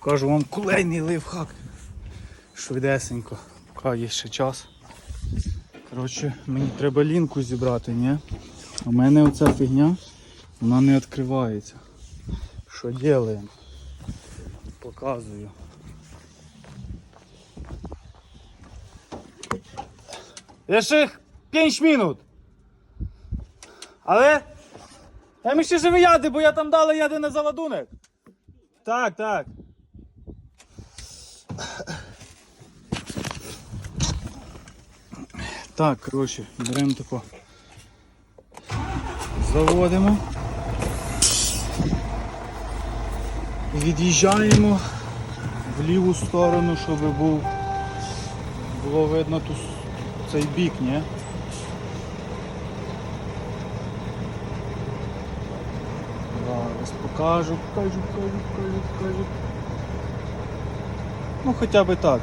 Кажу вам кулейний лайфхак. Швидесенько, поки є ще час. Коротше, мені треба лінку зібрати, ні? В мене оця фігня, вона не відкривається. Що робимо? Показую. Jeszcze 5 minut. Ale ja myślę, że wyjadę, bo ja tam dalej jadę na załadunek. Tak, tak. Так, коротше, беремо тако. Заводимо. Від'їжджаємо в ліву сторону, щоб був, було видно ту, цей бік, ні? Зараз покажу, покажу, покажу, покажу, покажу. Ну хоча б так.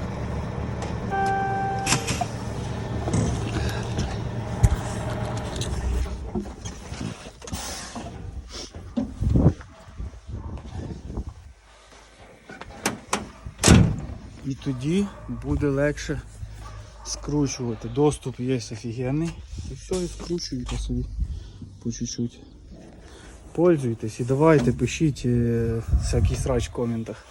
І тоді буде легше скручувати. Доступ є офігенний. І все, і скручуєте собі по чуть-чуть. Пользуйтесь і давайте, пишіть е, всякий срач в коментах.